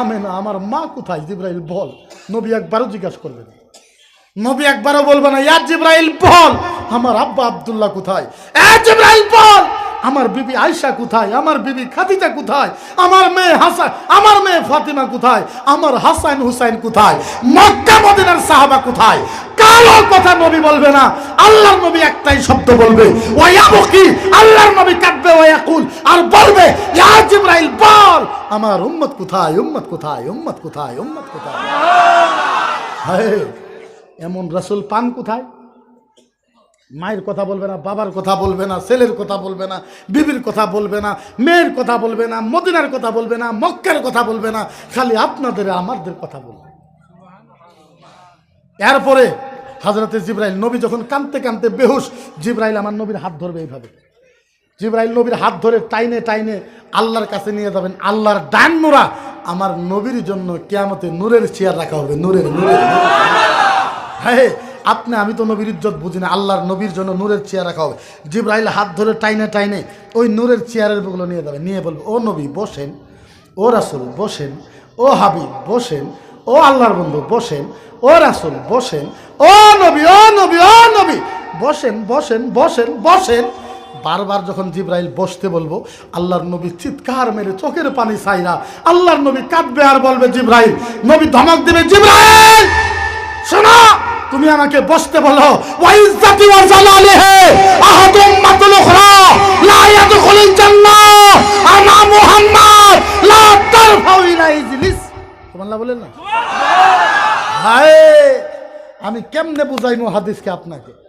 আমে না আমার মা কোথায়? জিব্রাইল, বল। নবী একবারও জিজ্ঞাসা করবেন নবী একবারও বলবে না ইয়ার জিব্রাইল, বল, আমার আব্বা আবদুল্লাহ কোথায়? এ জিব্রাইল, বল আমার বিবি আয়সা কোথায়? আমার বিবি খাদিজা কোথায়? আমার মেয়ে হাসান আমার মেয়ে ফাতিমা কোথায়? আমার হাসান হুসাইন কোথায়? মক্কা মদিনার সাহাবা কোথায়? কারও কথা নবী বলবে না। আল্লাহর নবী একটাই শব্দ বলবে ওয়াইয়াবকি আল্লাহর নবী কাঁদবে ওয়াইয়াকুল আর বলবে, ইয়া জিব্রাইল, বল আমার উম্মত কোথায়? উম্মত কোথায়? উম্মত কোথায়? উম্মত কোথায়? এমন রসুল পান কোথায়? মায়ের কথা বলবে না, বাবার কথা বলবে না, ছেলের কথা বলবে না, বিবির কথা বলবে না, মেয়ের কথা বলবে না, মদিনার কথা বলবে না, মক্কার কথা বলবে না, খালি আপনাদের, আমাদের কথা বলবে এরপরে হাজরতে জিব্রাইল, নবী যখন কানতে কানতে বেহুশ, জিব্রাইল আমার নবীর হাত ধরবে এইভাবে জিব্রাইল নবীর হাত ধরে টাইনে টাইনে আল্লাহর কাছে নিয়ে যাবেন, আল্লাহর ডান নোরা আমার নবীর জন্য কেয়ামতে নূরের চেয়ার রাখা হবে নূরের নূরের। হ্যাঁ আপনি, আমি তো নবীর ইজ্জত বুঝি না। আল্লাহর নবীর জন্য নূরের চেয়ার রাখা হবে। জিব্রাইল হাত ধরে টাইনে টাইনে ওই নূরের চেয়ারেরগুলো নিয়ে যাবে। নিয়ে বলবে, ও নবী, বসেন। ও রাসুল, বসেন। ও হাবিব, বসেন। ও আল্লাহর বন্ধু, বসেন। ও রাসুল, বসেন। ও নবী ও নবী ও নবী। বসেন বসেন বসেন বসেন। বারবার যখন জিব্রাইল বসতে বলব, আল্লাহর নবী চিৎকার মেরে চোখের পানি ছাইরা আল্লাহর নবী কাঁদবে আর বলবে, জিব্রাইল, নবী ধমক দেবে, জিব্রাইল, শোনো! তুমি আমাকে বসতে বলো। ওয়াইজ্জাতি ওয়া জালালিহি আহাদুম মাতুল উখরা। লা ইয়াদখুলুল জান্নাহ আনা মুহাম্মদ। লা তারফাউ ইলা ইজলিস। সুবহানাল্লাহ বলেন না? হায়! আমি কেমনে বুঝাইমু হাদিসকে আপনাকে?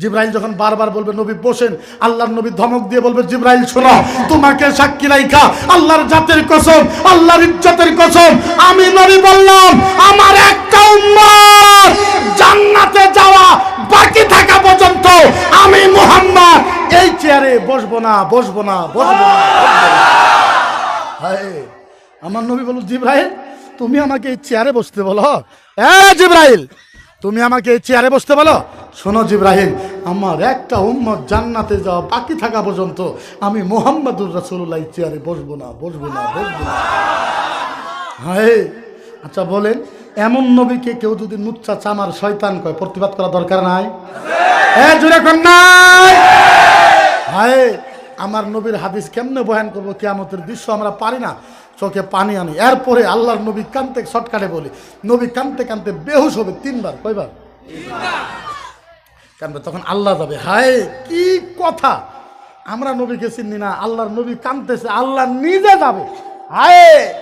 জিব্রাইল যখন বারবার বলবে, নবী, বসেন। আল্লাহর নবী ধমক দিয়ে বলবে, জিব্রাইল, শোনো, তোমাকে সাক্ষী রাইখা, আল্লাহর জাতের কসম, আল্লাহর ইজ্জতের কসম, আমি নবী বললাম, আমার একটা উম্মত, জান্নাতে যাওয়া বাকি থাকা পর্যন্ত আমি মুহাম্মদ। এই চেয়ারে বসবো না বসবো না বসবো না আমার নবী বলল, জিব্রাইল, তুমি আমাকে এই চেয়ারে বসতে বলো। হ্যাঁ জিব্রাইল তুমি আমাকে এই চেয়ারে বসতে বলো? শোনো জিব্রাহিম, আমার একটা উম্মত জান্নাতে যাওয়া বাকি থাকা পর্যন্ত আমি মোহাম্মদুর রাসুল্লাহ চেয়ারে বসবো না বসবো না বসবো না। হ্যাঁ! আচ্ছা বলেন, এমন নবীকে কেউ যদি নুচ্চা চামার শয়তান কয়, প্রতিবাদ করা দরকার নাই? হ্যাঁ জুড়ে নাই? আমার নবীর হাদিস কেমনে বয়ান করব? কিয়ামতের দৃশ্য আমরা পারি না। চোখে পানি আনি। এরপরে আল্লাহর নবী কানতে শর্টকাটে বলি, নবী কানতে কানতে বেহুশ হবে তিনবার। কয়বার? কানবে, তখন আল্লাহ যাবে। হায়, কি কথা! আমরা নবীকে চিনি না, আল্লাহর নবী কানতেছে, আল্লাহ নিজে যাবে। হায়,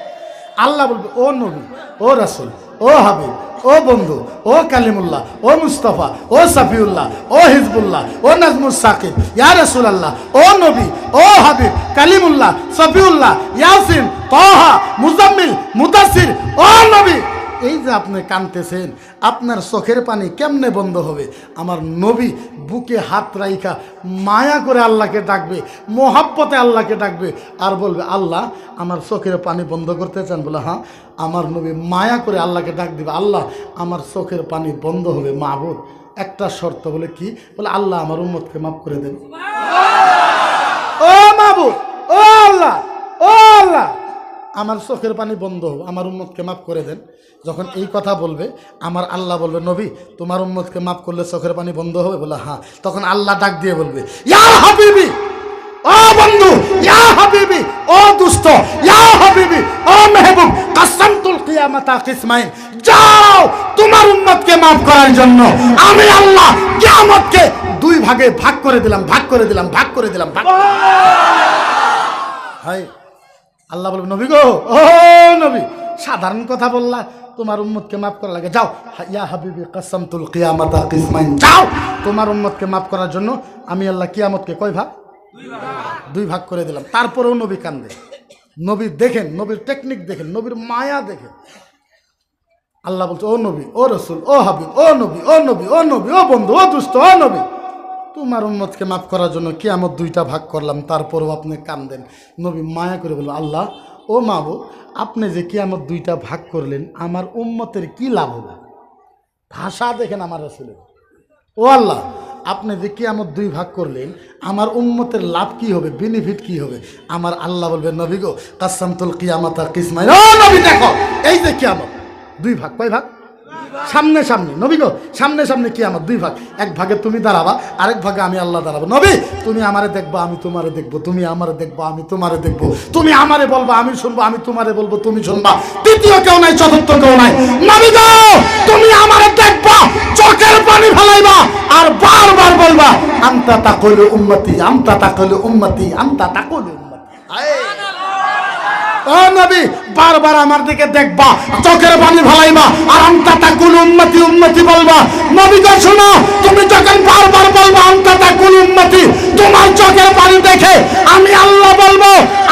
আল্লাহ বলবে, ও নবী, ও রাসুল ও হাবিব, ও বন্ধু, ও কালিমুল্লাহ, ও মুস্তফা, ও সাফিউল্লাহ, ও হিজবুল্লাহ, ও নাজমুল সাকিব, ইয়া রসুল্লাহ ও নবী, ও হাবিব, কালিমুল্লাহ, সফিউল্লাহ, ইয়াসিন, তহা, মুজাম্মিল মুদাসির ও নবী। এই যে আপনি কানতেছেন আপনার চোখের পানি কেমনে বন্ধ হবে? আমার নবী বুকে হাত রাইখা মায়া করে আল্লাহকে ডাকবে মোহাব্বতে আল্লাহকে ডাকবে আর বলবে আল্লাহ আমার চোখের পানি বন্ধ করতে চান? বলে হ্যাঁ। আমার নবী মায়া করে আল্লাহকে ডাক দিবে আল্লাহ আমার চোখের পানি বন্ধ হবে মাহবুদ একটা শর্ত বলে কি? বলে আল্লাহ আমার উম্মতকে মাফ করে দেন। ও মাহবুদ ও আল্লাহ ও আল্লাহ। আমার চোখের পানি বন্ধ হোক আমার উম্মতকে মাফ করে দেন। যখন এই কথা বলবে আমার আল্লাহ বলবে নবী তোমার উম্মতকে মাফ করলে চোখের পানি বন্ধ হবে? বলে হ্যাঁ। তখন আল্লাহ ডাক দিয়ে বলবে ইয়া হাবিবি ও বন্ধু ইয়া হাবিবি ও দুষ্ট ইয়া হাবিবি ও মেহবুব কাসামতুল কিয়ামাতা কিসমাইন যাও তোমার উম্মতকে মাফ করার জন্য। আমি আল্লাহ কিয়ামতকে দুই ভাগে ভাগ করে দিলাম ভাগ করে দিলাম ভাগ করে দিলাম ভাগ হাই আল্লাহ বলবে, নবী গো, ও নবী, সাধারণ কথা বললা, তোমার উম্মতকে মাফ করা লাগে, যাও, ইয়া হাবিবি কাসামতুল কিয়ামাতা কিসমাইন, যাও, তোমার উম্মতকে মাফ করার জন্য আমি আল্লাহ কিয়ামতকে কয় ভাগ? দুই ভাগ করে দিলাম, তারপরেও নবী কান্দে, নবী দেখেন, নবীর টেকনিক দেখেন, নবীর মায়া দেখেন, আল্লাহ বলছে, ও নবী, ও রসুল, ও হাবিব, ও নবী ও নবী ও নবী, ও বন্ধু, ও দুষ্ট, ও নবী। তোমার উম্মতকে মাফ করার জন্য কি আমার দুইটা ভাগ করলাম, তারপরেও আপনি কান্দেন। নবী মায়া করে বলল আল্লাহ, ও মাবু আপনি যে কি আমার দুইটা ভাগ করলেন, আমার উম্মতের কি লাভ হবে? ভাষা দেখেন আমার রসুলের। ও আল্লাহ, আপনি যে কিয়ামত দুই ভাগ করলেন, আমার উম্মতের লাভ কি হবে বেনিফিট কি হবে? আমার আল্লাহ বলবেন, নবী গো কাসামতুল কিয়ামত আর কিসমাই ও নবী, দেখো, এই যে কিয়ামত, দুই ভাগ, কয় ভাগ? সামনে সামনে, নবী গো, সামনে সামনে কি আমার দুই ভাগ। এক ভাগে তুমি দাঁড়াবা, আরেক ভাগে আমি আল্লাহ দাঁড়াবো। নবী, তুমি আমারে দেখব, আমি তোমারে দেখব, তুমি আমারে দেখব, আমি তোমারে দেখব। তুমি আমারে বলব, আমি শুনব, আমি তোমারে বলব, তুমি শুনবা। তৃতীয় কেউ নাই, চতুর্থ কেউ নাই। নবী গো, তুমি আমারে দেখবা, চোখের পানি ফেলাইবা, আর বারবার বলবা আমতা তাকলু উম্মতি আমতা তাকলু উম্মতি আমতা তাকলু উম্মতি। আয়। ও নবী, বারবার আমার দিকে দেখবা, চোখের পানি ভালাইবা আর আমতা তাকুল উন্মতি উম্মতি বলবা। নবী গো, শোনো, তুমি যখন বারবার বলবা আমতা তাকুল উন্মতি তোমার চোখের পানি দেখে আমি আল্লাহ বলব,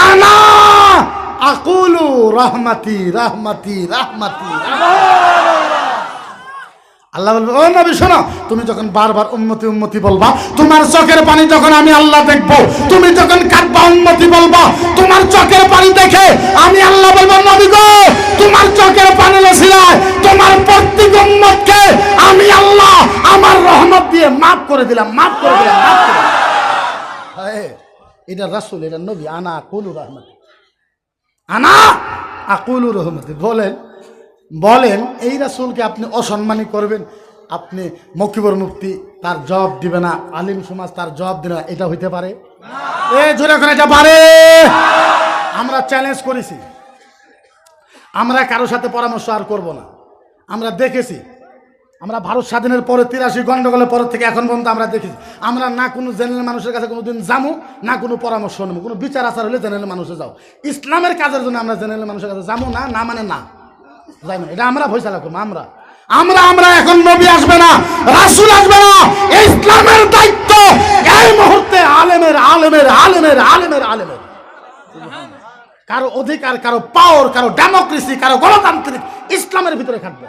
আনা আকুলু রহমাতি রহমাতি রহমাতি। আল্লাহ বলবে, ও নবী, শোনো, তুমি যখন বারবার উন্মতি উন্মতি বলবা, তোমার চোখের পানি যখন আমি আল্লাহ দেখব, তুমি যখন কাঁদবা উন্মতি বলবা, তোমার চোখের পানি দেখে আমি আল্লাহ বলব, নবী গো, তোমার চোখের পানি লসিলায় তোমার প্রত্যেক উম্মতকে আমি আল্লাহ আমার রহমত দিয়ে মাফ করে দিলাম, মাফ করে দিলাম, মাফ করে এটা রাসূল, এটা নবী, আনা কুলু রহমত। আনা আকুলু রহমত, বলেন বলেন, এই রাসূলকে আপনি অসম্মানী করবেন। আপনি মকিবর মুক্তি তার জবাব দিবে না। আলিম সমাজ তার জবাব দিবে না। এটা হইতে পারে? এ, জোরে করে এটা পারে। আমরা চ্যালেঞ্জ করেছি। আমরা কারোর সাথে পরামর্শ আর করব না। আমরা দেখেছি। আমরা ভারত স্বাধীনের পরে তিরাশি গণ্ডগোলের পর থেকে এখন পর্যন্ত আমরা দেখেছি। আমরা না কোনো জেনারেল মানুষের কাছে কোনোদিন যাব না কোনো পরামর্শ নেব কোনো বিচার আচার হলে জেনারেল মানুষে যাও। ইসলামের কাজের জন্য আমরা জেনারেল মানুষের কাছে যাব না না মানে না। যাই না এটা আমরা ফয়সালা করব, আমরা। আমরা আমরা এখন নবী আসবে না, রাসূল আসবে না, ইসলামের দায়িত্ব এই মুহূর্তে আলেমের আলেমের আলেমের আলেমের আলেমের। কারও অধিকার, কারও পাওয়ার কারও ডেমোক্রেসি কারও গণতান্ত্রিক ইসলামের ভিতরে থাকবে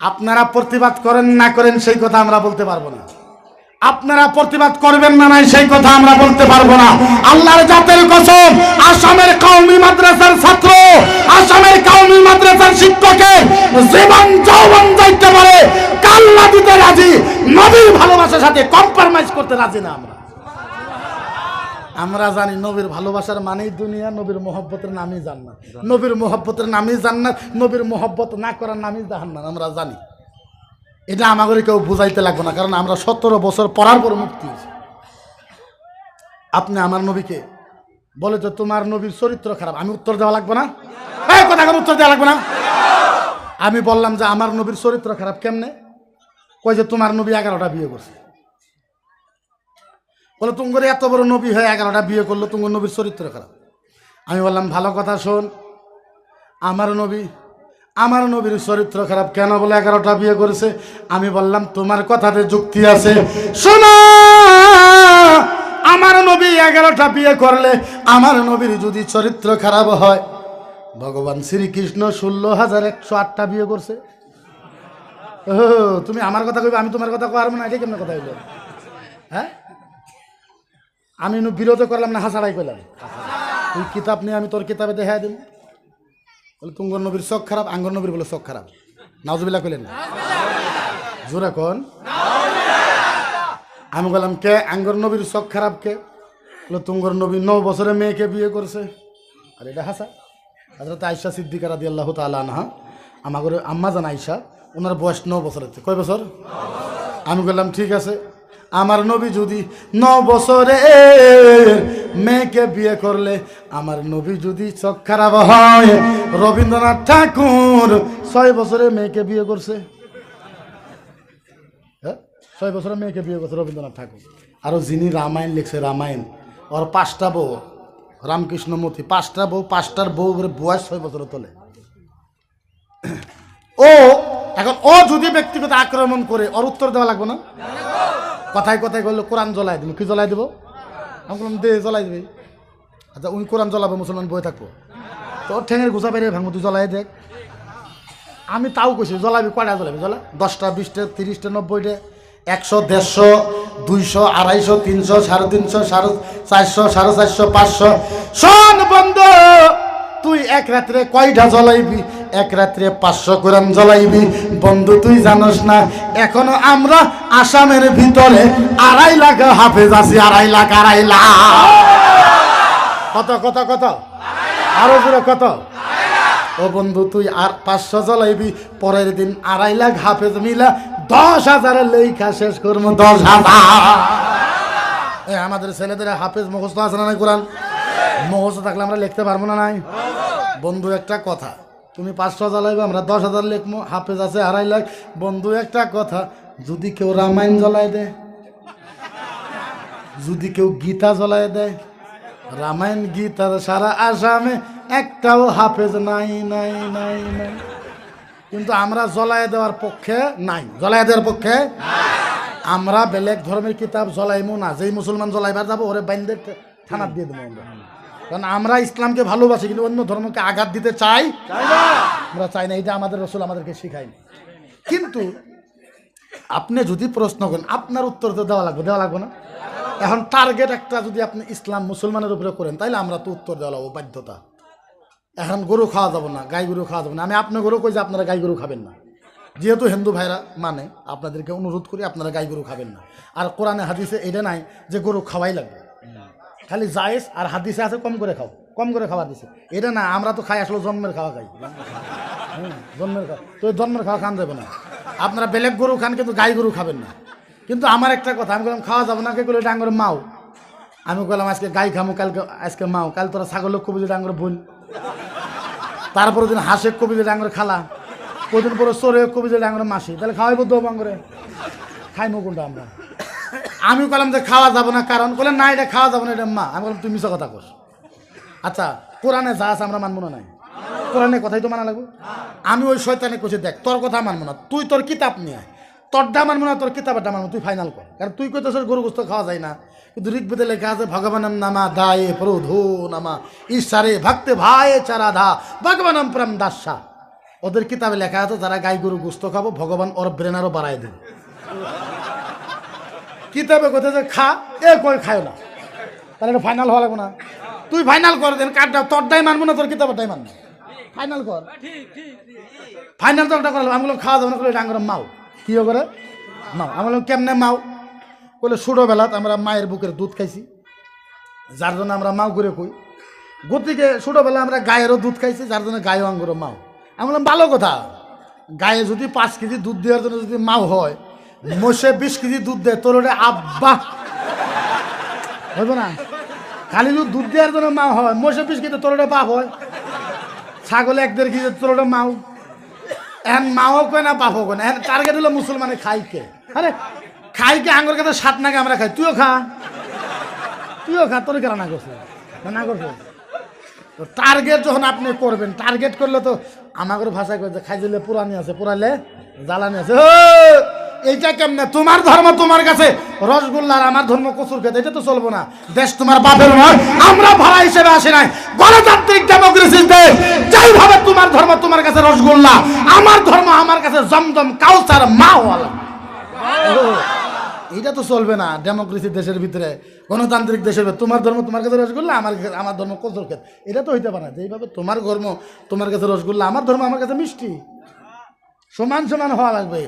আপনারা প্রতিবাদ করেন না করেন, সেই কথা আমরা বলতে পারব না। আপনারা প্রতিবাদ করবেন না, নাই, সেই কথা আমরা বলতে পারব না। আল্লাহর জাতের কসম, আসামের কওমি মাদ্রাসার ছাত্র, আসামের কওমি মাদ্রাসার শিক্ষকের জীবন যৌবন যাইতে পারে, কাল্লা দিতে রাজি, নবীর ভালোবাসার সাথে কম্প্রোমাইজ করতে রাজি না আমরা। আমরা জানি নবীর ভালোবাসার মানেই দুনিয়া, নবীর মোহব্বতের নামই জান্নাত। নবীর মোহব্বতের নামই জান্নাত, নবীর মোহব্বত না করার নামই জাহান্নাত আমরা জানি। এটা আমাদের কেউ বুঝাইতে লাগবে না, কারণ আমরা সতেরো বছর পড়ার পর মুক্তি। আপনি আমার নবীকে বলে যে তোমার নবীর চরিত্র খারাপ, আমি উত্তর দেওয়া লাগবে না? কথা কেন উত্তর দেওয়া লাগবে না? আমি বললাম যে আমার নবীর চরিত্র খারাপ কেমনে? কই যে তোমার নবী এগারোটা বিয়ে করছে। বলে তুঙ্গরে এত বড় নবী হয়ে এগারোটা বিয়ে করল তুঙ্গর নবীর চরিত্র খারাপ। আমি বললাম, ভালো কথা শোন, আমার নবী আমার নবীর চরিত্র খারাপ কেন বলে এগারোটা বিয়ে করেছে? আমি বললাম, তোমার কথাতে যুক্তি আছে। আমার নবী এগারোটা বিয়ে করলে আমার নবীর যদি চরিত্র খারাপ হয়, ভগবান শ্রীকৃষ্ণ ষোলো হাজার একশো আটটা বিয়ে করছে। ও, তুমি আমার কথা কইবে, আমি তোমার কথা কওয়ার না, এটা কেমন কথা হইল? হ্যাঁ? আমি নু বিরোধ করলাম না হাসারাই করলাম। তুই কিতাব নিয়ে আমি তোর কিতাবে দেখা দিন বলে, তুঙ্গর নবীর চোখ খারাপ, আঙ্গর নবীর বলে চোখ খারাপ। নাজবিল্লা কইলেন জোরে কোন। আমি বললাম, কে? আঙ্গর নবীর চোখ খারাপ কে? বলে, তুঙ্গর নবী ন বছরে মেয়েকে বিয়ে করছে। আর এটা হাসা। হাজরত আয়সা সিদ্দিকার দিয়ে আল্লাহ তালা আমাদের আম্মা জান আয়সা ওনার বয়স ন বছর হচ্ছে কয় বছর? আমি বললাম, ঠিক আছে। আমার নবী যদি ন বছরে মেয়েকে বিয়ে করলে, আমার নবী যদি চোখ খারাপ হয়, রবীন্দ্রনাথ ঠাকুর ছয় বছরে মেয়েকে বিয়ে করছে। হ্যাঁ? ছয় বছরে মেয়েকে বিয়ে করছে রবীন্দ্রনাথ ঠাকুর। আরও যিনি রামায়ণ লিখছে, রামায়ণ, ওর পাঁচটা বউ, রামকৃষ্ণমূর্তি, পাঁচটা বউ, পাঁচটার বউ করে বয়স ছয় বছর তোলে। ও, এখন ও যদি ব্যক্তিগত আক্রমণ করে, ওর উত্তর দেওয়া লাগবে না? কথায় কথায় বলল কোরআন জ্বলাই দিব। কি জ্বলাই দেবো? আমি বললাম দে, জ্বলাই দিবি। আচ্ছা উনি কোরআন জ্বলাবে, মুসলমান বয়ে থাকব। তো ঠেঙের ঘুষা বেরিয়ে ভাঙবো, তুই জ্বলাই দেখ। আমি তাও কইছি, জ্বলাবি, কয়টা জ্বলাবি? জ্বলা, দশটা, বিশটা, তিরিশটা, নব্বইটা, একশো, দেড়শো, দুইশো, আড়াইশো, তিনশো, সাড়ে তিনশো, সাড়ে চারশো সাড়ে চারশো, পাঁচশো। শোন বন্ধ, তুই এক রাত্রে কয়টা জ্বলাইবি? এক রাত্রে পাঁচশো কোরআন জ্বলাইবি। বন্ধু, তুই জানোস না, এখনও আমরা আসামের ভিতরে আড়াই লাখ হাফেজ আছি, আড়াই লাখ আড়াই লাখ। কত কত কত? আরও জোরে কত? ও বন্ধু, তুই আর পাঁচশো জ্বলাইবি, পরের দিন আড়াই লাখ হাফেজ মিলা দশ হাজারের লেখা শেষ করব, দশ হাজার। আমাদের ছেলেদের হাফেজ মুখস্থ আছে না কোরআন? মুখস্থ থাকলে আমরা লিখতে পারব না নাই? বন্ধু, একটা কথা। তুমি পাঁচশো জ্বালাইবে আমরা দশ হাজার লিখব হাফেজ আছে আড়াই লাখ। বন্ধু, একটা কথা, যদি কেউ রামায়ণ জ্বলায় দেয় যদি কেউ গীতা জ্বলায় দেয় রামায়ণ গীতার সারা আসামে, একটাও হাফেজ নাই নাই নাই নাই। কিন্তু আমরা জ্বলায় দেওয়ার পক্ষে নাই। জ্বলায় দেওয়ার পক্ষে আমরা বেলেগ ধর্মের কিতাব জ্বলাইমু না। যেই মুসলমান জ্বলাইবার যাব, ওরে বাইন্দের থানার দিয়ে দেবো আমরা। কারণ আমরা ইসলামকে ভালোবাসি কিন্তু অন্য ধর্মকে আঘাত দিতে চাই আমরা চাই না এটা আমাদের রসুল আমাদেরকে শিখায়নি। কিন্তু আপনি যদি প্রশ্ন করেন আপনার উত্তর তো দেওয়া লাগবে দেওয়া লাগবে না? এখন টার্গেট একটা যদি আপনি ইসলাম মুসলমানের উপরে করেন তাইলে আমরা তো উত্তর দেওয়া লাগবো বাধ্যতা। এখন গরু খাওয়া যাব না গাই গরু খাওয়া যাবে না। আমি আপনার গরু কই যে আপনারা গাই গরু খাবেন না? যেহেতু হিন্দু ভাইরা মানে আপনাদেরকে অনুরোধ করি আপনারা গাই গরু খাবেন না। আর কোরআনে হাদিসে এটা নাই যে গরু খাওয়াই লাগবে। খালি জায়েজ আর হাদিসে আছে কম করে খাও কম করে খাওয়া দিছে এটা না আমরা তো খাই আসলে জন্মের খাওয়া খাই। হুম, জন্মের খাওয়া। তো জন্মের খাওয়া খান যাবে না। আপনারা বেলেগ গরু খান কিন্তু গাই গরু খাবেন না। কিন্তু আমার একটা কথা আমি বললাম খাওয়া যাবে না কে করলে ডাঙ্গরে মাও। আমি বললাম আজকে গাই খামো কালকে আজকে মাও। কাল তোরা ছাগলের কবিজে ডাঙ্গরে বোন তারপরে দিন হাঁসে কবিজে ডাঙ্গরে খালা। কদিন পরে চোরে কবিজে ডাঙ্গরে মাসি। তাহলে খাওয়াইব দো বাঙ্গরে খাইমো কোনটা আমরা? আমি বললাম যে খাওয়া যাবে না, কারণ বলে না, এটা খাওয়া যাবে না, এটা মা। আমি বললাম, তুমি মিশা কথা কর আচ্ছা কোরআনে যা আছে আমরা মানবো না নাই? কোরআনের কথাই তো মানা লাগবে। আমি ওই শয়তানে কইছি, দেখ, তোর কথা মানবো না, তুই তোর কিতাব নিয়ে আয়। তোরটা মানবো না, তোর কিতাবটা মানবো, তুই ফাইনাল কর। কারণ তুই কইতেছ গরু গোস্ত খাওয়া যায় না। কিন্তু ঋগ্বেদে লেখা আছে, ভগবানম নামা দায়ে প্রধো নামা, ঈশ্বরে ভক্তে ভায়ে চারাধা, ভগবানম প্রেম দাসা। ওদের কিতাবে লেখা আছে, যারা গাই গরু গোস্ত খাব, ভগবান ওর ব্রেন আরও বাড়াই দেবে। কিতাবে কোথায় যে খা এ কই খায় না। তাহলে এটা ফাইনাল হওয়া লাগবে না। তুই ফাইনাল কর দেন কাঠটা তোরটাই মানবো না তোর কিতাবটাই মানবো। ফাইনাল কর ফাইনাল তো একটা করলাম আমি বললাম খাওয়া দাওয়া করে ডাঙ্গর মাও। কি করে মাও। আমি বললাম কেমনে মাও? বলে ছোটোবেলাত আমরা মায়ের বুকের দুধ খাইছি। যার জন্য আমরা মাও করে কই। গতিকে ছোটোবেলা আমরা গায়েরও দুধ খাইছি যার জন্য গায়ে আঙ্গুর মাও। আমি বললাম ভালো কথা। গায়ে যদি পাঁচ কেজি দুধ দেওয়ার জন্য যদি মাও হয় মোষে বিশ কেজি দুধ দেয়, তোর ওটা আব্বা। হইব না? খালি দুধ দেওয়ার জন্য মা হয়, মোষে বিশ কেজি তোর ওটা বাপ হয়। ছাগলে এক দেড় কেজি তোর ওটা মাও। এখন মাও কয় না, বাপও কয় না। এখন টার্গেট হলো মুসলমানে খাইকে। আরে, খাইকে আঙ্গুর কাছে সাত নাগে আমরা খাই। তুইও খা। তুইও খা, তোর কেন না করছিস না করছিস তো টার্গেট যখন আপনি করবেন টার্গেট করলে তো আমাদের ভাষায় কয়ে যে খাই দিলে পুরানি আছে পুরালে জ্বালানি আছে। এইটা কেমনে? তোমার ধর্ম তোমার কাছে। রসগোল্লা আর আমার ধর্ম কচুর খেতে, এটা তো চলবো না। দেশ তোমার বাপের নয়, আমরা ভাড়া হিসেবে আসি নাই। গণতান্ত্রিক ডেমোক্রেসির দেশ। যেইভাবে তোমার ধর্ম তোমার কাছে রসগোল্লা, আমার ধর্ম আমার কাছে জমজম কাউসার মাওয়ালা। এটা তো চলবে না ডেমোক্রেসি দেশের ভিতরে। গণতান্ত্রিক দেশের ভিতরে। তোমার ধর্ম তোমার কাছে রসগোল্লা, আমার আমার ধর্ম কচুর খেত। এটা তো হইতে পারে না। যেইভাবে তোমার ধর্ম তোমার কাছে রসগোল্লা, আমার ধর্ম আমার কাছে মিষ্টি। সমান সমান হওয়া লাগবে।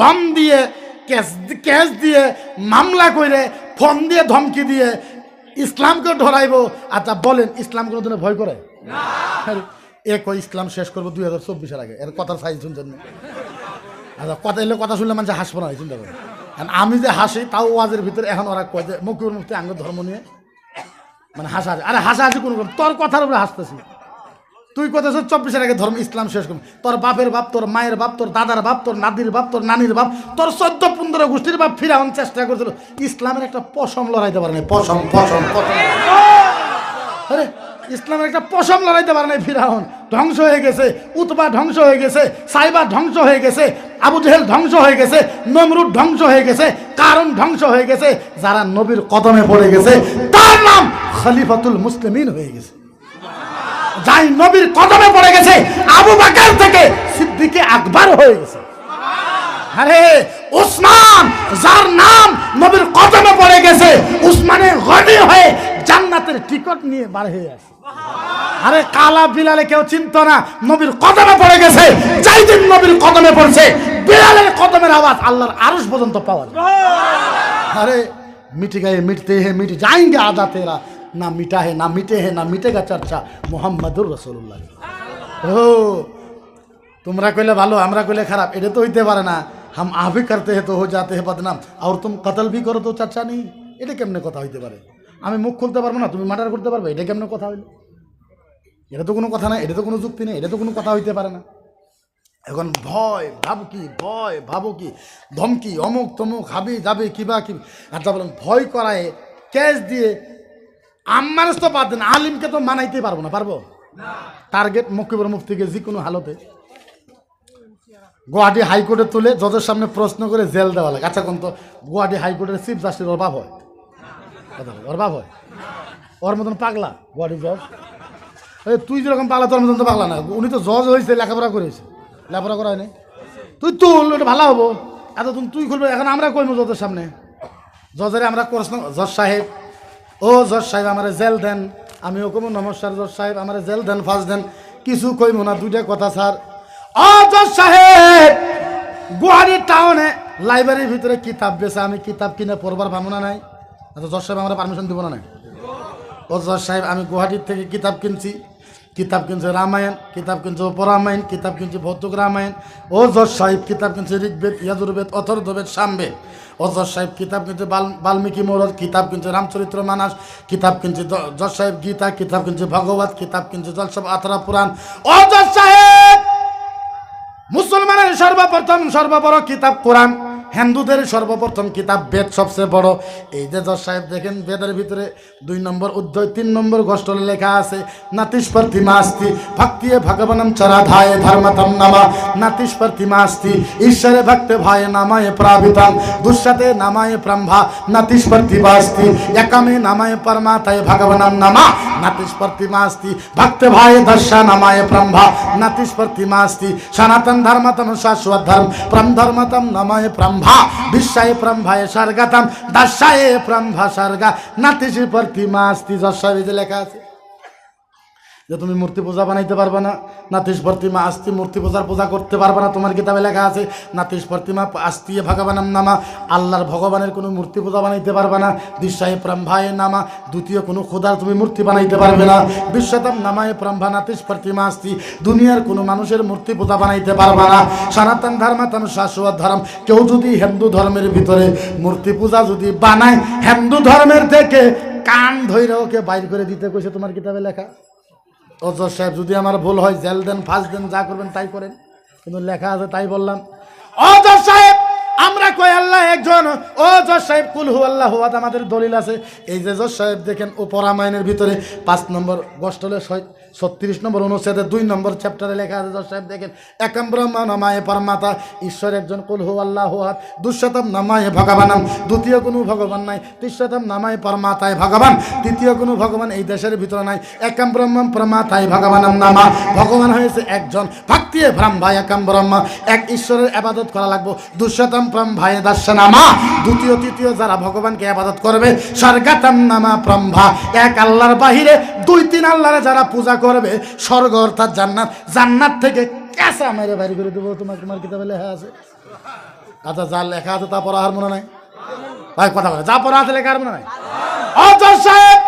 দম দিয়ে ক্যাশ ক্যাশ দিয়ে মামলা করে ফোন দিয়ে ধমকি দিয়ে ইসলামকে ধরাইবো। আচ্ছা বলেন ইসলাম কোনো দিনে ভয় করে? আরে, এ কই ইসলাম শেষ করব দুই হাজার চব্বিশের আগে। এর কথার সাইজ শুনছেন না? আচ্ছা কথা এলে কথা শুনলে মানুষ হাসবো না চিন্তা করে। আর আমি যে হাসি তাও ওয়াজের ভিতরে এখন ওরা কয় যে মুখের মুক্তি আঙ্গ ধর্ম নিয়ে? মানে হাসা আরে হাসা হাসি কোনো। তোর কথার উপরে হাসতেছি। তুই কোথায় চব্বিশের আগে ধর্ম, ইসলাম শেষ করবি তোর বাপের বাপ, তোর মায়ের বাপ, তোর দাদার বাপ, তোর নাদির বাপ, তোর নানির বাপ, তোর চোদ্দ পনেরো গোষ্ঠীর বাপ ফিরাউন চেষ্টা করছিল। ইসলামের একটা পশম লড়াইতে পারে না পশম পশম পশম। আরে, ইসলামের একটা পশম লড়াইতে পারে না ফিরাউন। ধ্বংস হয়ে গেছে, উতবা ধ্বংস হয়ে গেছে সাইবা ধ্বংস হয়ে গেছে, আবু জেহেল ধ্বংস হয়ে গেছে, নমরুদ ধ্বংস হয়ে গেছে, কারণ ধ্বংস হয়ে গেছে, যারা নবীর কদমে পড়ে গেছে, তার নাম খলিফাতুল মুসলিমিন হয়ে গেছে। যাই নবীর কদমে পড়ে গেছে, আবু বাকার থেকে সিদ্দিকে আকবর হয়ে গেছে। আরে, উসমান, যার নাম নবীর কদমে পড়ে গেছে উসমানের গড়ি হয়ে জান্নাতের টিকট নিয়ে বার হয়ে আসে। আরে, কালা বিলালে কেউ চিনত না, নবীর কদমে পড়ে গেছে, যাই দিন নবীর কদমে পড়ছে বিড়ালের কদমের আওয়াজ আল্লাহর আরস পর্যন্ত পাওয়া যায়। আরে মিটি গায়ে মিটতে হে মিটি যাইঙ্গে আদা তেরা ना मिटा है ना मिटे है ना मिटेगा चर्चा মোহাম্মদুর রসুল্লাহ ও তোমরা কইলে ভালো আমরা কইলে খারাপ এটা তো হইতে পারে না হাম আভি করতে হে তো হো যাতে হে বদনাম আর তুম কতল ভি করো তো চর্চা নেই এটা কেমনে কথা হইতে পারে আমি মুখ খুলতে পারবো না তুমি মার্ডার করতে পারবে এটা কেমনে কথা হইলো এটা তো কোনো কথা না এটা তো কোনো যুক্তি নেই এটা তো কোনো কথা হইতে পারে না এখন ভয় ভাবকি ভয় ভাবকি ধমকি অমুক তমুক হাবি যাবে কিবা কি আর যা বলেন ভয় করায় ক্যাশ দিয়ে আমার তো বাদ দেন, আলিমকে তো মানাইতে পারব না, পারব? টার্গেট মকিবর মুফতিকে যে কোনো হালতে। গুয়াহাটি হাইকোর্টে তুলে জজের সামনে প্রশ্ন করে জেল দেওয়া লাগে। আচ্ছা কোন তো গুয়াহাটি হাইকোর্টের চিফ জাস্টিস, ওর বাপ হয়? ওর বাপ হয়? ওর মতন পাগলা, গুয়াহাটি জজ? এই, তুই যেরকম পাগলা, তোর মতন তো পাগলা না। উনি তো জজ হয়েছে, লেখাপড়া করেছে। লেখাপড়া করা হয়নি তুই তুল ওটা ভালো হব। এত তুমি তুই খুলবে, এখন আমরা কইমো জজের সামনে? জজের আমরা প্রশ্ন, জজ সাহেব ও জজ সাহেব, আমার জেল দেন। আমি ওকম নমস্কার জজ সাহেব, আমার জেল দেন, ফাঁস দেন। কিছু কই না, দুইটা কথা, স্যার। ও জজ সাহেব, গুয়াহাটি টাউনে লাইব্রেরির ভিতরে কিতাব বেছে আমি কিতাব কিনে পড়বার ভাবনা নাই। আচ্ছা জজ সাহেব, আমার পারমিশন দিব না নাই? ও জজ সাহেব, আমি গুয়াহাটির থেকে কিতাব কিনছি। কিতাব কিনছে রামায়ণ, কিতাব কিনছে অপরামায়ণ কিতাব কিনছে ভৌতুক রামায়ণ জজ সাহেব কিতাব কিনছে ঋগ্বেদ, ইয়াজুর্বেদ, অথর্ববেদ, সামবেদ। জজ সাহেব কিতাব কিনছে বাল- বাল্মীকি মোরদ কিতাব কিনছে রামচরিত্র মানস, কিতাব কিনছে জজ সাহেব গীতা, কিতাব কিনছে ভগবত, কিতাব কিনছে জলসব আতরা পুরাণ। জজ সাহেব! মুসলমানের সর্বপ্রথম, সর্ববড় কিতাব কোরআন। হিন্দুদের সর্বপ্রথম কিতাব বেদ সবচেয়ে বড়। এই যে জজ সাহেব দেখেন, বেদের ভিতরে দুই নম্বর অধ্যায় তিন নম্বর গোষ্ঠলে লেখা আছে নাতিস্পর্থিমা আস্তি, ভক্তিয়ে ভগবানম চরাধায় ধর্মতম নামা নাতিস্পর্থিমা আস্তি, ঈশ্বরে ভক্তে ভয়ে নামায় প্রাবিতাম দুঃসাতে নামায় ব্রহ্মা নাতিস্পর্থিমা আস্তি, একামে নামায় পরমাতায় ভগবানম নামা নাতিস্পর্থিমা আস্তি, ভক্তে ভয়ে দর্শা নামায় ব্রহ্মা নাতিস্পর্থিমা আস্তি, সনাতন ধর্মতম শাশ্বত ধর্ম প্রম ধর্মতম নময় ব্রহ্মা। বিশ্বায় ব্রহ্মায় স্বর্গতম দশায় ব্রহ্মা স্বর্গা। নাতিসি প্রতিমা আস্তি যশাবি যে লেখা আছে। যে তুমি মূর্তি পূজা বানাইতে পারবে না, নাতিশ প্রতিমা আস্তি মূর্তি পূজার পূজা করতে পারবে না, তোমার কিতাবে লেখা আছে, নাতিশ প্রতিমা আস্তি ভগবানাম নামা, আল্লাহর ভগবানের কোনো মূর্তি পূজা বানাইতে পারবে না দিশায় ব্রহ্মায় নামা, দ্বিতীয় কোনো খোদার তুমি মূর্তি বানাইতে পারবে না, বিশ্বতম নামায় ব্রহ্মা নাতিশ প্রতিমা আস্তি, দুনিয়ার কোনো মানুষের মূর্তি পূজা বানাইতে পারবে না, সনাতন ধর্মাতন শাশ্বত ধর্ম, কেউ যদি হিন্দু ধর্মের ভিতরে মূর্তি পূজা যদি বানায়, হিন্দু ধর্মের থেকে কান ধৈর্য ওকে বাইর করে দিতে কইছে, তোমার কিতাবে লেখা। অজর সাহেব, যদি আমার ভুল হয়, জেল দেন, ফাঁস দেন, যা করবেন তাই করেন। কিন্তু লেখা আছে, তাই বললাম। অজর সাহেব, আমরা কই আল্লাহ একজন? ও জজ সাহেব, কুল হু আল্লাহ হুয়াদ আমাদের দলিল আছে। এই যে জজ সাহেব দেখেন ও পরামায়নের ভিতরে পাঁচ নম্বর গোষ্ঠলে ছত্রিশ নম্বর অনুচ্ছেদে দুই নম্বর চ্যাপ্টারে লেখা আছে, জজ সাহেব দেখেন একম ব্রহ্ম নামায় পরমাতা ঈশ্বর একজন কুল হু আল্লাহ হুয়াদ দুঃশতম নামায় ভগবানম, দ্বিতীয় কোনো ভগবান নাই তিশ্বতম নামায় পরমাতায় ভগবান, তৃতীয় কোনো ভগবান এই দেশের ভিতরে নাই, একম ব্রহ্ম প্রমাতায় ভগবানম নামা, ভগবান হয়েছে একজন ভক্তিয়ে ব্রহ্মা একম ব্রহ্ম, এক ঈশ্বরের আবাদত করা লাগবো, দুঃশতম ব্রহ্মায় দার্শনামা দ্বিতীয়, তৃতীয় যারা ভগবানকে আবাদত করবে, স্বর্গাতম নামা ব্রহ্মা, এক আল্লাহর বাহিরে দুই তিন আল্লাহরে যারা পূজা করবে, স্বর্গ অর্থাৎ জান্নাত জান্নাত থেকে ক্যাসা মেরে বাইরে করে দেবো। তোমার তোমার কিতাবে লেখা আছে। আচ্ছা যা লেখা আছে তা পড়া আর মনে নাই? ভাই, কথা বলে। যা পড়া আছে লেখা আর মনে নাই? অজর সাহেব,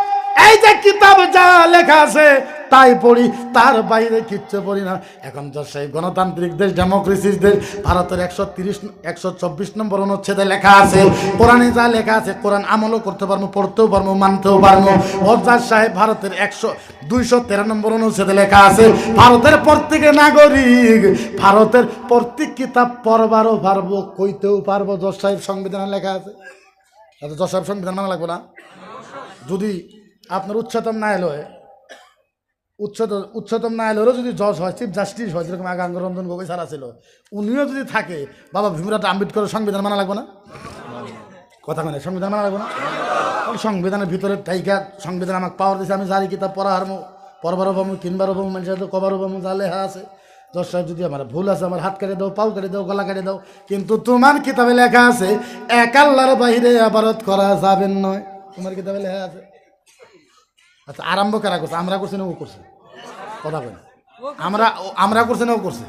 এই যে কিতাব যা লেখা আছে তাই পড়ি, তার বাইরে কিচ্ছু পড়ি না। এখন জজ সাহেব গণতান্ত্রিক দেশ ডেমোক্রেসিস দেশ, ভারতের একশো তিরিশ, একশো চব্বিশ নম্বর অনুচ্ছেদে লেখা আছে, কোরআনে যা লেখা আছে, কোরআন আমলও করতে পারব পড়তেও পারব মানতেও পারব অজাজ সাহেব ভারতের একশো দুইশো তেরো নম্বর অনুচ্ছেদে লেখা আছে, ভারতের প্রত্যেক নাগরিক, ভারতের প্রত্যেক কিতাব পড়বারও পারব, কইতেও পারব। জজ সাহেব সংবিধানে লেখা আছে। তাহলে জজ সাহেব সংবিধান মানা লাগবে না? যদি আপনার উচ্চতম ন্যায়ালয়ে উচ্চতম উচ্চতম ন্যায়ালয়েরও যদি জজ হয় চিফ জাস্টিস হয়, যেরকম আগাঙ্গ রঞ্জন গগৈ স্যার ছিল উনিও যদি থাকে, বাবা ভীমরাট আম্বেদকরের সংবিধান মানা লাগবে না? কথা মানে সংবিধান মানা লাগবে না? সংবিধানের ভিতরে টাইকা, সংবিধান আমাকে পাওয়ার দিয়েছে আমি জারি কিতাব পড়া হারমো পড়বারও পাবো কিনবারও পাবো মানুষের তো কবারও পাবো যা লেখা আছে। জজ সাহেব, যদি আমার ভুল আছে, আমার হাত কেটে দাও, পাও কেটে দাও, গলা কেটে দাও, কিন্তু তোমার কিতাবে লেখা আছে, এক আল্লাহর বাহিরে আবারত করা যাবেন নয়। তোমার কিতাবে লেখা আছে। আচ্ছা আরম্ভ কারা করছে? আমরা করছি না ও করছে? কথা কই আমরা আমরা করছে না ও করছে?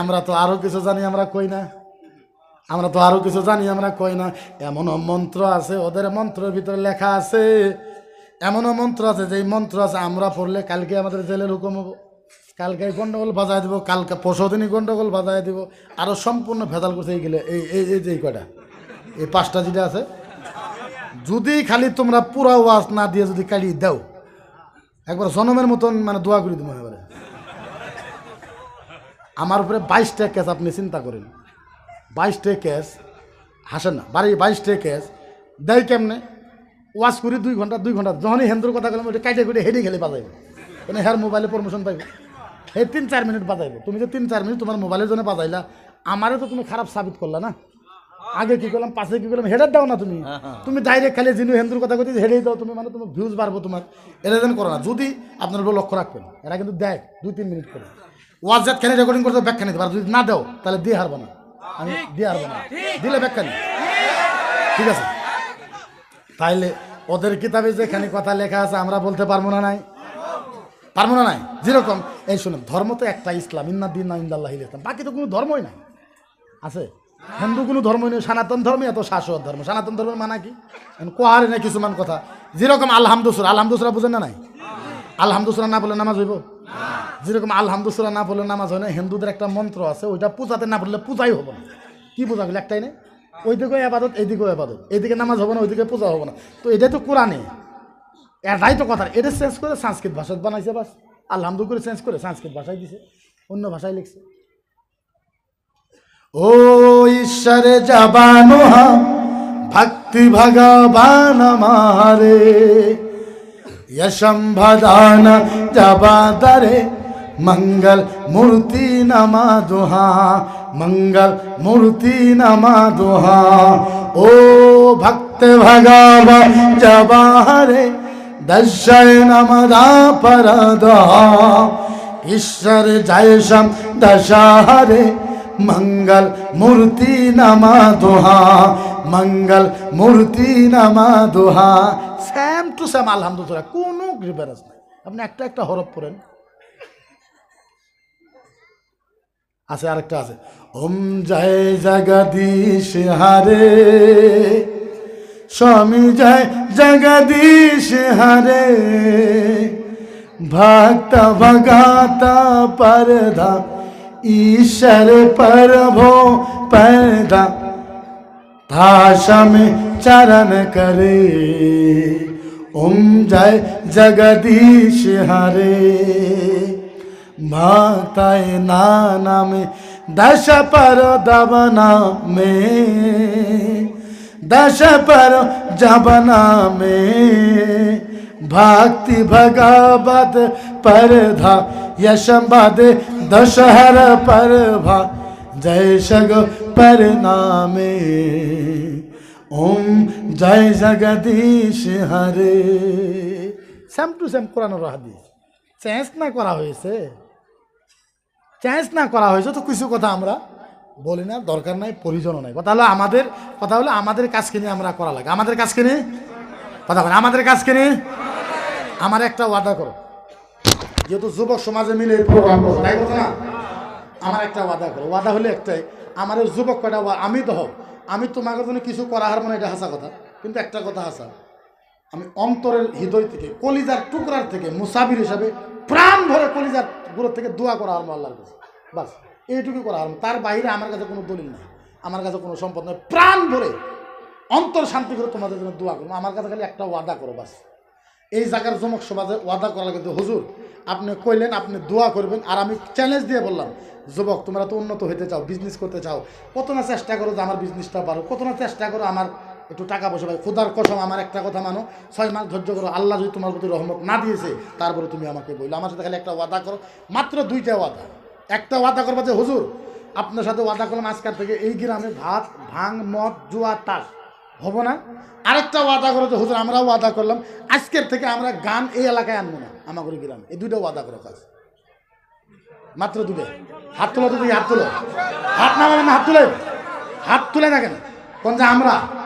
আমরা তো আরও কিছু জানি, আমরা কই না? আমরা তো আরও কিছু জানি, আমরা কই না? এমনও মন্ত্র আছে, ওদের মন্ত্রের ভিতরে লেখা আছে। এমনও মন্ত্র আছে, যেই মন্ত্র আছে, আমরা পড়লে কালকে আমাদের জেলের হুকুম হব। কালকে গন্ডগোল বাজায় দিব, কালকে পরশু দিনই গন্ডগোল বাজায় দিব। আরও সম্পূর্ণ ভেজাল করছে এইগুলো, এই এই এই যে কয়টা, এই পাঁচটা যেটা আছে। যদি খালি তোমরা পুরা ওয়াজ না দিয়ে যদি কালি দাও একবার জনমের মতন মানে দোয়া করে দিব এবারে। আমার উপরে বাইশটা কেস আপনি চিন্তা করেন। বাইশটা কেস হাসেন না বাড়ি বাইশটা কেস দেয় কেমনে? ওয়াশ করি দুই ঘণ্টা দুই ঘণ্টা, যখনই হেন্দ্র কথা বললাম ওটা কাইটে করে হেঁটে গেলে বাজাইব। মানে হ্যার মোবাইলে প্রমোশন পাইবে। হে তিন চার মিনিট বাজাইব। তুমি যে তিন চার মিনিট তোমার মোবাইলের জন্য বাজাইলা, আমারে তো তুমি খারাপ সাবিত করলা না। আগে কি করলাম পাশে কি করলাম হেডার দাও না তুমি। তুমি ডাইরেক্ট খালি জিনু হেন্দুর কথা কইতে হেডেই দাও তুমি মানে তোমার ভিউজ বাড়বো তোমার। এটা যেন করো না যদি আপনার উপর লক্ষ্য রাখবেন এরা কিন্তু দেখ দুই তিন মিনিট করে। ওয়াজ জাত খানি রেকর্ডিং করতে ব্যাখ্যা নিতে পারো যদি না দাও তাহলে দিয়ে হারবো না। আমি দিয়ে হারবো না। দিলে ব্যাখ্যা নি ঠিক আছে? তাইলে ওদের কিতাবে যেখানে কথা লেখা আছে আমরা বলতে পারব না নাই? পারব না নাই? যেরকম এই শুনুন ধর্ম তো একটা ইসলাম ইন্না দিন না ইন্দাল্লাহ ইসলাম বাকি তো কোনো ধর্মই নাই। আছে? হিন্দু কোনো ধর্ম নেই সনাতন ধর্মই এত শাশ্বত ধর্ম। সনাতন ধর্মের মানা কি? কোহারে না কিছুমান কথা। যেরকম আলহামদুসুরা আলহামদুসুরা বুঝেন না নাই? আলহামদুসুরা না বলে নামাজ হইব? যেরকম আলহামদুসুরা না বলে নামাজ হয় না, হিন্দুদের একটা মন্ত্র আছে, ওইটা পূজাতে না বললে পূজাই হব না। কি পূজা গেলে একটাই নেই ওইদিকেও আবাদত, এইদিকেও আবাদত। এইদিকে নামাজ হবে না, ওইদিকে পূজা হবে না। তো এটাই তো কোরআনে। এটাই তো কথা এটা চেঞ্জ করে সংস্কৃত ভাষা বানাইছে বাস। আলহামদু করে চেঞ্জ করে সংস্কৃত ভাষায় দিছে, অন্য ভাষায় লিখছে। ও ঈশ্বরে জবানো ভক্তি ভগবান মারে यशंभदान जबादरे मंगल मूर्ति नमा दुहा मंगल मूर्ति नमा दुहा ओ भक्त भगव जबारे दशय नमदा परदा ईश्वर जयशम दशाहरे মঙ্গল মূর্তি নামা দোহা, মঙ্গল মূর্তি নামা দোহা। স্যাম টু স্যাম আলহামদুলিল্লাহ, কোনো নাই। আপনি একটা একটা হরপ করেন আছে আরেকটা আছে। ওম জয় জগদীশ হরে, স্বামী জয় জগদীশ হারে। ভক্ত ভগাতা পরধা ईश्वर प्रभो पैदा भाषा में चरण करे ओम जय जगदीश हरे माताए नाना में दश पर दबना में दश पर जबना में भक्ति भगवत परधा यशंबद दशहर परभा जय सग परनामे ओम জয় জগদীশ হরে same to same Quran Hadith change না করা হয়েছে চেঞ্জ না করা হয়েছে তো কিছু কথা আমরা বলি না দরকার নাই প্রয়োজনও নাই কথা হলো আমাদের কথা হলো আমাদের কাজকে নিয়ে আমরা করা লাগে আমাদের কাজকে নিয়ে কথা বলে আমাদের কাজকে নিয়ে আমার একটা ওয়াদা করো। যেহেতু যুবক সমাজে মিলে প্রোগ্রাম করো, তাই কথা না? আমার একটা ওয়াদা করো। ওয়াদা হলে একটাই, আমার যুবক কয়টা আমি তো হোক আমি তোমাকে জন্য কিছু করা হার মানে এটা হাসা কথা। কিন্তু একটা কথা হাসা, আমি অন্তরের হৃদয় থেকে, কলিজার টুকরার থেকে, মুসাফির হিসাবে প্রাণ ভরে কলিজার গুঁড়ো থেকে দোয়া করা হারমো আল্লাহর কাছে। বাস, এইটুকু করা হারমো তার বাইরে আমার কাছে কোনো দলিল নাই। আমার কাছে কোনো সম্পদ নেই। প্রাণ ভরে অন্তর শান্তি করে তোমাদের জন্য দোয়া করব। আমার কাছে খালি একটা ওয়াদা করো, বাস। এই জায়গার যমক সমাজে ওয়াদা করা লাগে হুজুর, আপনি কইলেন, আপনি দোয়া করবেন। আর আমি চ্যালেঞ্জ দিয়ে বললাম, যুবক, তোমরা তো উন্নত হতে চাও বিজনেস করতে চাও। কত না চেষ্টা করো যে আমার বিজনেসটা পারো কত না চেষ্টা করো আমার একটু টাকা পয়সা পাই খুদার কসম, আমার একটা কথা মানো, ছয় মাস ধৈর্য করো আল্লাহ যদি তোমার প্রতি রহমত না দিয়েছে, তারপরে তুমি আমাকে বলল আমার সাথে খালি একটা ওয়াদা করো, মাত্র দুইটা ওয়াদা। একটা ওয়াদা করব যে, হুজুর, আপনার সাথে ওয়াদা করলাম আজকাল থেকে, এই গ্রামে ভাত, ভাং, মদ, জুয়া, তাস। হব না। আরেকটা ওয়াদা করো যে, হুজুর, আমরাও ওয়াদা করলাম। আজকের থেকে আমরা গান এই এলাকায় আনব না আমাগুড়ি গ্রামে। এই দুইটা ওয়াদা করো কাজ। মাত্র দুটো হাত তোলো তো তুই, হাত তোলো। হাত না মানে হাত তুলে। হাত তুলে না কেন? কোন যে আমরা।